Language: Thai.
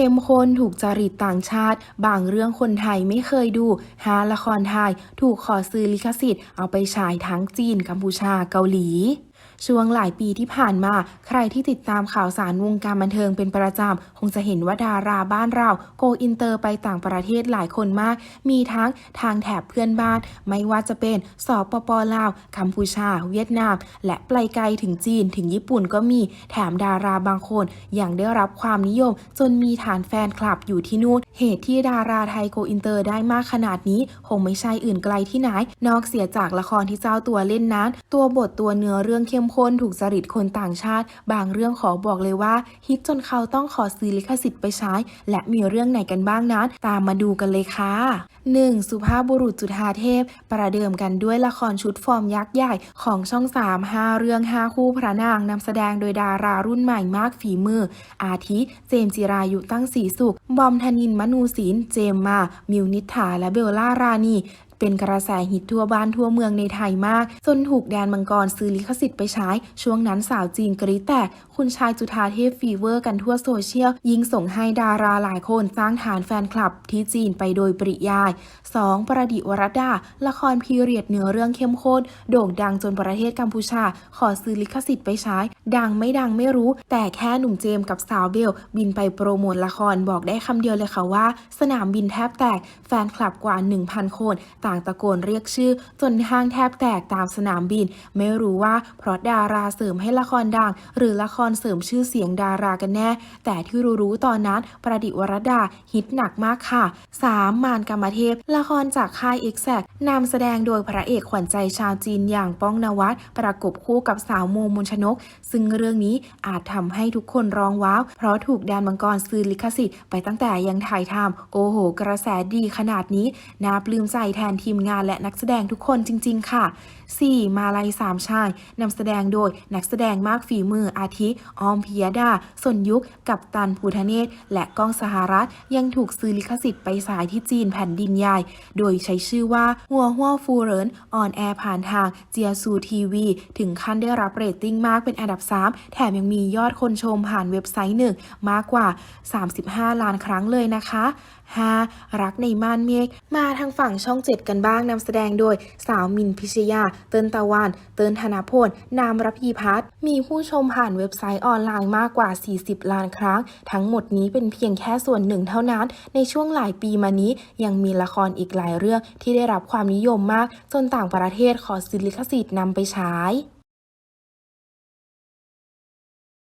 เข้มข้นถูกจริตต่างชาติ บางเรื่องคนไทยไม่เคยดู หาละครไทย ถูกขอซื้อลิขสิทธิ์เอาไปฉายทั้งจีนกัมพูชาเกาหลี ช่วงหลายปีที่ผ่านมา ใครที่ติดตามข่าวสารวงการบันเทิงเป็นประจำ คงจะเห็นว่าดาราบ้านเราโกอินเตอร์ไปต่างประเทศหลายคนมาก มีทั้งทางแถบเพื่อนบ้าน ไม่ว่าจะเป็นสปปลาว กัมพูชา เวียดนาม และไปไกลถึงจีนถึงญี่ปุ่นก็มี แถมดาราบางคนยังได้รับความนิยม จนมีฐานแฟนคลับอยู่ที่นู่น เหตุที่ดาราไทยโกอินเตอร์ได้มากขนาดนี้ คงไม่ใช่อื่นไกลที่ไหน นอกเสียจากละครที่เจ้าตัวเล่นนั้น ตัวบทตัวเนื้อเรื่องเข้มข้นถูกจริตคนต่างชาติ บางเรื่องขอบอกเลยว่า ฮิตจนเขาต้องขอซื้อลิขสิทธิ์ไปใช้ และมีเรื่องไหนกันบ้างนั้น ตามมาดูกันเลยค่ะ 1. สุภาพบุรุษจุฑาเทพ ประเดิมกันด้วยละครชุดฟอร์มยักษ์ใหญ่ของช่อง 3 5 เรื่อง 5 คู่พระนางนำแสดงโดยดารารุ่นใหม่มากฝีมือ อาทิเจมจิรายุตั้งสีสุข บอมธนินมนูศิลเจมมา มิวนิษฐาและเบลล่ารานี เป็นกระแสฮิตทั่วบ้านทั่วเมืองในไทยมาก จนถูกแดนมังกรซื้อลิขสิทธิ์ไปใช้ ช่วงนั้นสาวจีนกรี๊แตก คุณชายจุธาเทพฟีเวอร์กันทั่วโซเชียล ยิงส่งให้ดาราหลายคนสร้างฐานแฟนคลับที่จีนไปโดยปริยาย 2. ประดิวรดา ละครพีเรียดเนื้อเรื่องเข้มข้นโด่งดังจนประเทศกัมพูชา ขอซื้อลิขสิทธิ์ไปใช้ ดังไม่ดังไม่รู้ แต่แค่หนุ่มเจมกับสาวเบล บินไปโปรโมทละครบอกได้คำเดียวเลยค่ะว่า สนามบินแทบแตก แฟนคลับกว่า 1,000 คนตางตะโกนเรียกชื่อ จนห้างแทบแตกตามสนามบิน ไม่รู้ว่าเพราะดาราเสริมให้ละครดัง หรือละครเสริมชื่อเสียงดารากันแน่ แต่ที่รู้ๆตอนนั้นประดิวรดาฮิตหนักมากค่ะ 3. มารกรรมเทพ ละครจากค่าย e x a c t นำแสดงโดยพระเอกขวัญใจชาวจีนอย่างป้องนวัดประกบคู่กับสาวโมมนชนก ซึ่งเรื่องนี้อาจทำให้ทุกคนร้องว้าว เพราะถูกแดนมังกรซื้อลิขสิทธิ์ไปตั้งแต่ยังถ่ายทำโอ้โห กระแสดีขนาดนี้น่าปลื้มใจแทนทีมงานและนักแสดงทุกคนจริง ๆ ค่ะ 4. มาลัยสามชายนำแสดงโดยนักแสดงมากฝีมืออาทิออมพิยดาสนยุค กับตันภูทะเนศ และก้องสหรัฐ ยังถูกซื้อลิขสิทธิ์ไปสายที่จีนแผ่นดินใหญ่ โดยใช้ชื่อว่าหัวหัวฟูเรินออนแอร์ผ่านทางเจียซูทีวีถึงขั้นได้รับเรตติ้งมากเป็นอันดับ 3 แถมยังมียอดคนชมผ่านเว็บไซต์หนึ่งมากกว่า 35 ล้านครั้งเลยนะคะ 5. รักในม่านเมฆมาทางฝั่งช่อง 7กันบ้างนำแสดงโดยสาวมินพิชยา เตินตะวัน เตินธนพล นามรพีพัฒน์มีผู้ชมผ่านเว็บไซต์ออนไลน์มากกว่า 40 ล้านครั้ง ทั้งหมดนี้เป็นเพียงแค่ส่วนหนึ่งเท่านั้น ในช่วงหลายปีมานี้ยังมีละครอีกหลายเรื่องที่ได้รับความนิยมมาก จนต่างประเทศขอซื้อลิขสิทธิ์นำไปฉาย